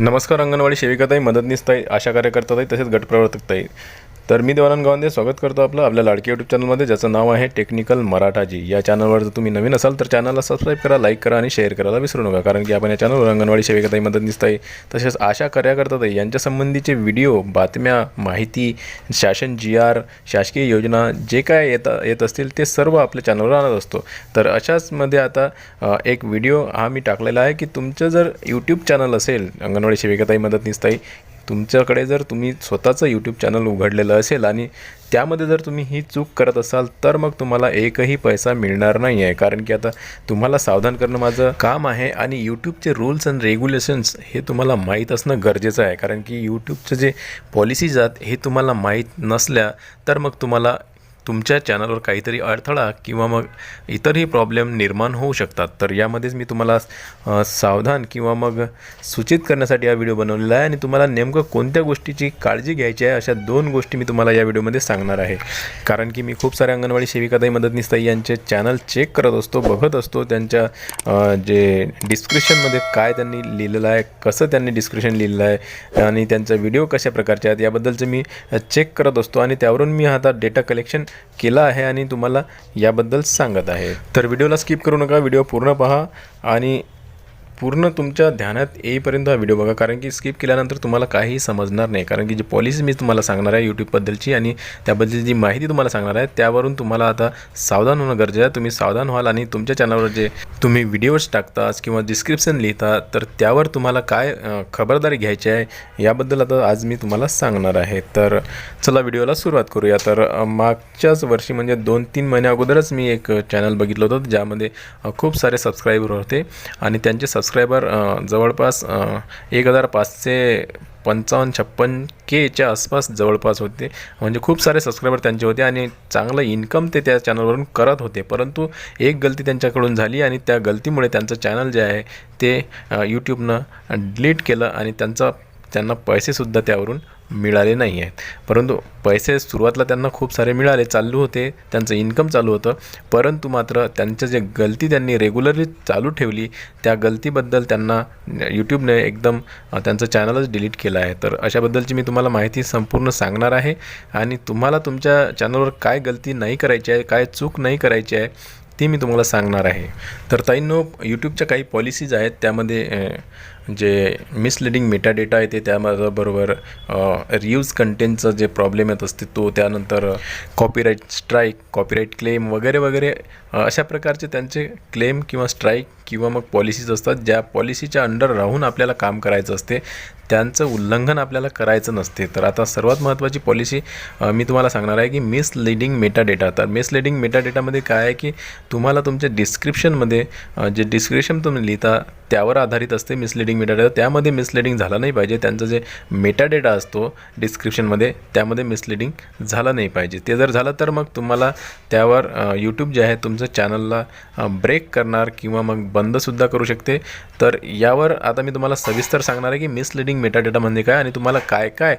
नमस्कार अंगणवाडी सेविकाताई मदतनीसताई आशा कार्यकर्ताताई तसेच गटप्रवर्तकताई तर मी देवानंद गावंदे स्वागत करतो आपलं आपल्या लाडकी यूट्यूब चॅनलमध्ये ज्याचं नाव आहे टेक्निकल मराठाजी या चॅनलवर जर तुम्ही नवीन असाल तर चॅनलला सबस्क्राईब करा लाईक करा आणि शेअर करायला विसरू नका. कारण की आपण या चॅनलवर अंगणवाडी सेविकाताई आहे तसेच आशा कार्यकर्ताताई यांच्या संबंधीचे व्हिडिओ बातम्या माहिती शासन जी आर शासकीय योजना जे काय येत येत असतील ते सर्व आपल्या चॅनलवर आणत असतो. तर अशाचमध्ये आता एक व्हिडिओ हा मी टाकलेला आहे की तुमचं जर यूट्यूब चॅनल असेल अंगणवाडी सेविकाताई आहे तुमच्याकडे जर तुम्ही स्वतःचं यूट्यूब चॅनल उघडलेलं असेल आणि त्यामध्ये जर तुम्ही ही चूक करत असाल तर मग तुम्हाला एकही पैसा मिळणार नाही आहे कारण की आता तुम्हाला सावधान करणं माझं काम आहे आणि यूट्यूबचे रूल्स अँड रेग्युलेशन्स हे तुम्हाला माहीत असणं गरजेचं आहे. कारण की यूट्यूबचं जे पॉलिसीज आहेत हे तुम्हाला माहीत नसल्या तर मग तुम्हाला तुमच्या चॅनलवर काहीतरी अडथळा किंवा मग इतरही प्रॉब्लेम निर्माण होऊ शकतात तर यामध्येच मी तुम्हाला सावधान किंवा मग सूचित करण्यासाठी हा व्हिडिओ बनवलेला आहे. आणि तुम्हाला नेमकं कोणत्या गोष्टीची काळजी घ्यायची आहे अशा दोन गोष्टी मी तुम्हाला या व्हिडिओमध्ये सांगणार आहे. कारण की मी खूप साऱ्या अंगणवाडी सेविकाताई मदतनीसताई यांचे चॅनल चेक करत असतो बघत असतो त्यांच्या जे डिस्क्रिप्शनमध्ये काय त्यांनी लिहिलेलं आहे कसं त्यांनी डिस्क्रिप्शन लिहिलेलं आहे आणि त्यांचा व्हिडिओ कशा प्रकारचे आहेत याबद्दलचं मी चेक करत असतो. आणि त्यावरून मी आता डेटा कलेक्शन केला आहे आणि तुम्हाला याबद्दल सांगत आहे. तर व्हिडिओला स्किप करू नका व्हिडिओ पूर्ण पहा आणि पूर्ण तुमच्या ध्यानात येईपर्यंत हा व्हिडिओ बघा. कारण की स्किप केल्यानंतर तुम्हाला काहीही समजणार नाही. कारण की जी पॉलिसी मी तुम्हाला सांगणार आहे यूट्यूबबद्दलची आणि त्याबद्दल जी माहिती तुम्हाला सांगणार आहे त्यावरून तुम्हाला आता सावधान होणं गरजेचं आहे. तुम्ही सावधान व्हाल आणि तुमच्या चॅनलवर जे तुम्ही व्हिडिओज टाकतास किंवा डिस्क्रिप्शन लिहिता तर त्यावर तुम्हाला काय खबरदारी घ्यायची आहे याबद्दल आता आज मी तुम्हाला सांगणार आहे. तर चला व्हिडिओला सुरुवात करूया. तर मागच्याच वर्षी म्हणजे दोन तीन महिन्या अगोदरच मी एक चॅनल बघितलं होतं ज्यामध्ये खूप सारे सबस्क्रायबर होते आणि त्यांचे सबस्क्रायबर जवळपास एक हजार पाचशे पंचावन्न छप्पन केच्या आसपास जवळपास होते. म्हणजे खूप सारे सबस्क्रायबर त्यांचे होते आणि चांगलं इन्कम ते त्या चॅनलवरून करत होते. परंतु एक गलती त्यांच्याकडून झाली आणि त्या गलतीमुळे त्यांचं चॅनल जे आहे ते यूट्यूबनं डिलीट केलं आणि त्यांचा त्यांना पैसेसुद्धा त्यावरून मिळाले नाही आहेत. परंतु पैसे सुरुवातीला त्यांना खूप सारे मिळाले चालू होते त्यांचं इन्कम चालू होतं. परंतु मात्र त्यांचं जे गलती त्यांनी रेग्युलरली चालू ठेवली त्या गलतीबद्दल त्यांना यूट्यूबने एकदम त्यांचं चॅनलच डिलीट केलं आहे. तर अशाबद्दलची मी तुम्हाला माहिती संपूर्ण सांगणार आहे. आणि तुम्हाला तुमच्या चॅनलवर काय गलती नाही करायची आहे काय चूक नाही करायची आहे ती मी तुम्हाला सांगणार आहे. तर ताईंनो यूट्यूबच्या काही पॉलिसीज आहेत त्यामध्ये जे मिसलिडिंग मेटाडेटा आहे ते त्याबरोबर रियूज कंटेंटचं जे प्रॉब्लेम येत असते तो त्यानंतर कॉपीराईट स्ट्राईक कॉपीराईट क्लेम वगैरे वगैरे अशा प्रकारचे त्यांचे क्लेम किंवा स्ट्राईक किंवा मग पॉलिसीज असतात ज्या पॉलिसीच्या अंडर राहून आपल्याला काम करायचं असते. त्यांचं उल्लंघन आपल्याला करायचं नसते. तर आता सर्वात महत्त्वाची पॉलिसी मी तुम्हाला सांगणार आहे की मिसलिडिंग मेटा डेटा तर मिसलिडिंग मेटा डेटामध्ये काय आहे की तुम्हाला तुमच्या डिस्क्रिप्शनमध्ये जे डिस्क्रिप्शन तुम्ही लिहिता त्यावर आधारित असते मिसलिडिंग मेटा डेटा त्यामध्ये मिसलिडिंग झालं नाही पाहिजे. त्यांचं जे मेटा डेटा असतो डिस्क्रिप्शनमध्ये त्यामध्ये मिसलिडिंग झालं नाही पाहिजे. ते जर झालं तर मग तुम्हाला त्यावर यूट्यूब जे आहे तुमचं चॅनलला ब्रेक करणार किंवा मग बंदसुद्धा करू शकते. तर यावर आता मी तुम्हाला सविस्तर सांगणार आहे की मिसलिडिंग मेटा डेटा म्हणजे काय आणि तुम्हाला काय काय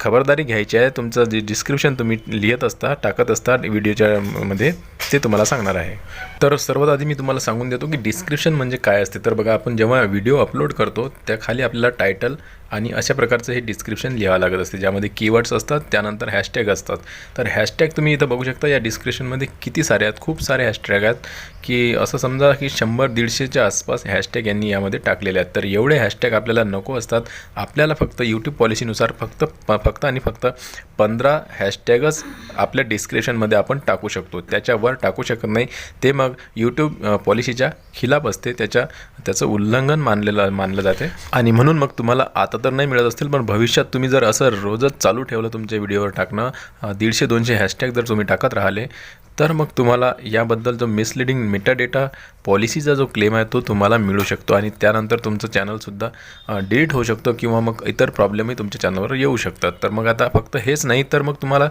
खबरदारी घ्यायची आहे तुमचं जे डिस्क्रिप्शन तुम्ही लिहित असता टाकत असता व्हिडिओच्या मध्ये ते तुम्हाला सांगणार आहे. तर सर्वात आधी मी तुम्हाला सांगून देतो की डिस्क्रिप्शन म्हणजे काय असते. तर बघा आपण जेव्हा व्हिडिओ अपलोड करतो त्या खाली आपल्याला टायटल आणि अशा प्रकारचं हे डिस्क्रिप्शन लिहावं लागत असते ज्यामध्ये कीवर्ड्स असतात त्यानंतर हॅशटॅग असतात. तर हॅशटॅग तुम्ही इथं बघू शकता या डिस्क्रिप्शनमध्ये किती सारे आहेत खूप सारे हॅशटॅग आहेत की असं समजा की शंभर दीडशेच्या आसपास हॅशटॅग यांनी यामध्ये टाकलेले आहेत. तर एवढे हॅशटॅग आपल्याला नको असतात. आपल्याला फक्त यूट्यूब पॉलिसीनुसार फक्त प- फक्त आणि फक्त पंधरा हॅशटॅगच आपल्या डिस्क्रिप्शनमध्ये आपण टाकू शकतो. त्याच्यावर टाकू शकत नाही. ते मग यूट्यूब पॉलिसीच्या खिलाफ असते. त्याच्या त्याचं उल्लंघन मानलेलं मानलं जाते. आणि म्हणून मग तुम्हाला आता तर नाही मिळत असतील पण भविष्यात तुम्ही जर असं रोजच चालू ठेवलं तुमच्या व्हिडिओवर टाकणं दीडशे दोनशे हॅशटॅग जर तुम्ही टाकत राहिले तर मग तुम्हाला याबद्दल जो मिसलिडिंग मेटाडेटा पॉलिसीचा जो क्लेम आहे तो तुम्हाला मिळू शकतो आणि त्यानंतर तुमचं चॅनलसुद्धा डिलीट होऊ शकतो किंवा मग इतर प्रॉब्लेमही तुमच्या चॅनलवर येऊ शकतात. तर मग आता फक्त हेच नाही तर मग तुम्हाला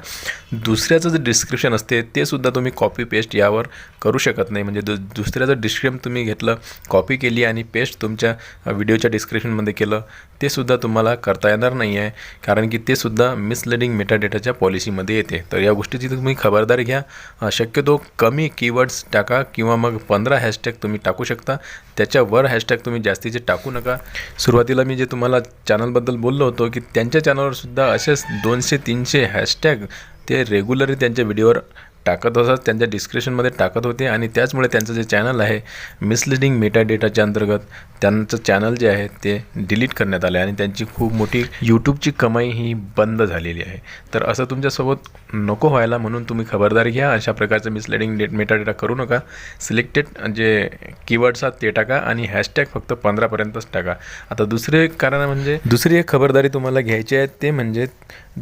दुसऱ्याचं जे डिस्क्रिप्शन असते ते सुद्धा तुम्ही कॉपी पेस्ट यावर करू शकत नाही. म्हणजे दु दुसऱ्याचं डिस्क्रिप्शन तुम्ही घेतलं कॉपी केली आणि पेस्ट तुमच्या व्हिडिओच्या डिस्क्रिप्शनमध्ये केलं ते सुद्धा तुम्हाला करता येणार नाही आहे. कारण की ते सुद्धा मिसलिडिंग मेटाडेटाच्या पॉलिसीमध्ये येते. तर या गोष्टीची तुम्ही खबरदारी घ्या. शक्यतो कमी कीवर्ड्स टाका किंवा मग पंधरा हॅशटॅग तुम्ही टाकू शकता. त्याच्यावर हॅशटॅग तुम्ही जास्तीचे टाकू नका. सुरुवातीला मी जे तुम्हाला चॅनलबद्दल बोललो होतो की त्यांच्या चॅनलवरसुद्धा असेच दोनशे तीनशे हॅशटॅग ते रेग्युलरली त्यांच्या व्हिडिओवर टाकत असत त्यांच्या डिस्क्रिप्शनमध्ये टाकत होते आणि त्याचमुळे त्यांचं जे चॅनल आहे मिसलिडिंग मेटा डेटाच्या अंतर्गत त्यांचं चॅनल जे आहे ते डिलीट करण्यात आले आणि त्यांची खूप मोठी यूट्यूबची कमाई ही बंद झालेली आहे. तर असं तुमच्यासोबत नको व्हायला म्हणून तुम्ही खबरदारी घ्या अशा प्रकारचं मिसलिडिंग डेट मेटा डेटा करू नका. सिलेक्टेड जे कीवर्ड्स आहेत ते टाका आणि हॅशटॅग फक्त पंधरापर्यंतच टाका. आता दुसरे कारण म्हणजे दुसरी एक खबरदारी तुम्हाला घ्यायची आहे ते म्हणजे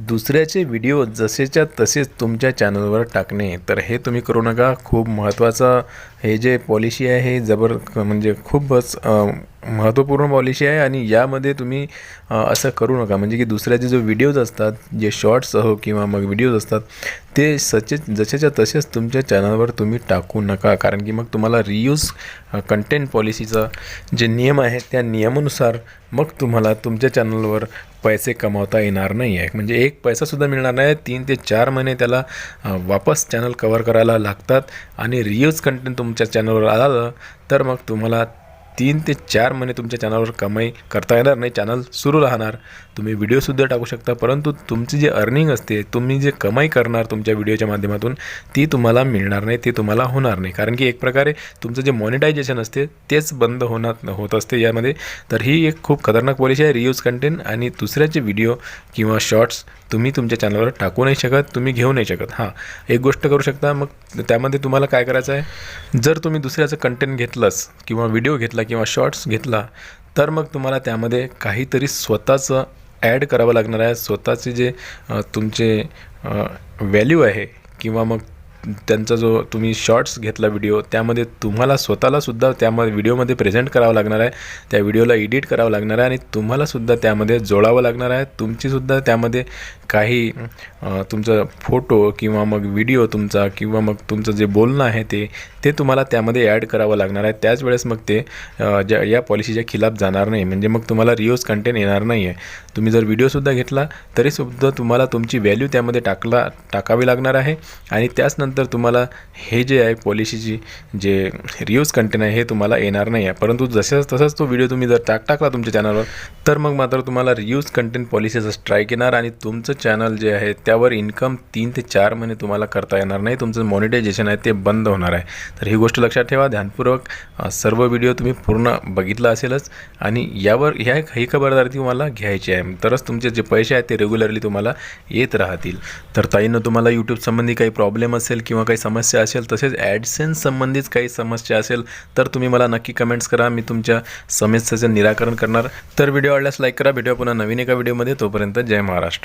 दुसऱ्याचे व्हिडिओ जसेच्या तसेच तुमच्या चॅनलवर टाकणे. नाही तर हे तुम्ही करू नका. खूप महत्त्वाचं हे जे पॉलिसी आहे हे जबर म्हणजे खूपच महत्त्वपूर्ण पॉलिसी आहे आणि यामध्ये तुम्ही असं करू नका. म्हणजे की दुसऱ्याचे जो व्हिडिओज असतात जे शॉर्ट्स हो किंवा मग व्हिडिओज असतात ते सचे जसेच्या तसेच तुमच्या चॅनलवर तुम्ही टाकू नका. कारण की मग तुम्हाला रियूज कंटेंट पॉलिसीचा जे नियम आहे त्या नियमानुसार मग तुम्हाला तुमच्या चॅनलवर पैसे कमावता येणार नाही आहे म्हणजे एक पैसासुद्धा मिळणार नाही. तीन ते चार महिने त्याला वापस चॅनल कवर करायला लागतात आणि रियूज कंटेंट तुमच्या चॅनलवर आलं तर मग तुम्हाला तीन ते चार महिने तुमच्या चॅनलवर कमाई करता येणार नाही चॅनल सुरू राहणार. तुम्ही व्हिडिओसुद्धा टाकू शकता परंतु तुमची जी अर्निंग असते तुम्ही जे कमाई करणार तुमच्या व्हिडिओच्या माध्यमातून ती तुम्हाला मिळणार नाही ती तुम्हाला होणार नाही. कारण की एक प्रकारे तुमचं जे मॉनिटायझेशन असते तेच बंद होणार होत असते यामध्ये. तर ही एक खूप खतरनाक पॉलिसी आहे रियूज कंटेंट आणि दुसऱ्याचे व्हिडिओ किंवा शॉर्ट्स तुम्ही तुमच्या चॅनलवर टाकू नाही शकत तुम्ही घेऊ नाही शकत. हां एक गोष्ट करू शकता. मग त्यामध्ये तुम्हाला काय करायचं आहे? जर तुम्ही दुसऱ्याचं कंटेंट घेतलंच किंवा व्हिडिओ घेतला किंवा शॉर्ट्स घेतला तर मग तुम्हाला त्यामध्ये काहीतरी स्वतःचं ॲड करावं लागणार आहे. स्वतःचे जे तुमचे व्हॅल्यू आहे किंवा मग त्यांचा जो तुम्ही शॉर्ट्स घेतला व्हिडिओ त्यामध्ये तुम्हाला स्वतःलासुद्धा त्यामध्ये व्हिडिओमध्ये प्रेझेंट करावं लागणार आहे. त्या व्हिडिओला एडिट करावं लागणार आहे आणि तुम्हालासुद्धा त्यामध्ये जोडावं लागणार आहे. तुमचीसुद्धा त्यामध्ये काही तुमचं तुमचा फोटो किंवा मग व्हिडिओ तुमचा किंवा मग तुमचं जे बोलणं आहे ते ते तुम्हाला त्यामध्ये ॲड करावं लागणार आहे. त्याच वेळेस मग ते ज्या या पॉलिसीच्या खिलाफ जाणार नाही. म्हणजे मग तुम्हाला रिओज कंटेंट येणार नाही आहे. तुम्ही जर व्हिडिओसुद्धा घेतला तरीसुद्धा तुम्हाला तुमची व्हॅल्यू त्यामध्ये टाकला टाकावी लागणार आहे. आणि त्याचनंतर तुम्हाला हे जे आहे पॉलिसीची जे रिव्ह्यूज कंटेंट आहे हे तुम्हाला येणार नाही आहे. परंतु जसंच तसंच तो व्हिडिओ तुम्ही जर टाक टाकला तुमच्या चॅनलवर तर मग मात्र तुम्हाला रियूज कंटेंट पॉलिसीचा स्ट्राईक येणार आणि तुमचं चॅनल जे आहे त्यावर इन्कम तीन ते चार महिने तुम्हाला करता येणार नाही. तुमचं मॉनिटायझेशन आहे ते बंद होणार आहे. तर ही गोष्ट लक्षात ठेवा. ध्यानपूर्वक सर्व व्हिडिओ तुम्ही पूर्ण बघितला असेलच. आणि यावर ह्या ही खबरदारी तुम्हाला घ्यायची आहे. तरच तुमचे जे पैसे आहेत ते रेग्युलरली तुम्हाला येत राहतील. तर ताईनं तुम्हाला यूट्यूब संबंधी काही प्रॉब्लेम असेल किंवा काही समस्या असेल तसेच ॲडसेन्स संबंधीच काही समस्या असेल तर तुम्ही मला नक्की कमेंट्स करा. मी तुमच्या समस्येचं निराकरण करणार. तर व्हिडिओ आवडल्यास लाईक करा. भेटूया पुन्हा नवीन एका व्हिडिओमध्ये तोपर्यंत जय महाराष्ट्र.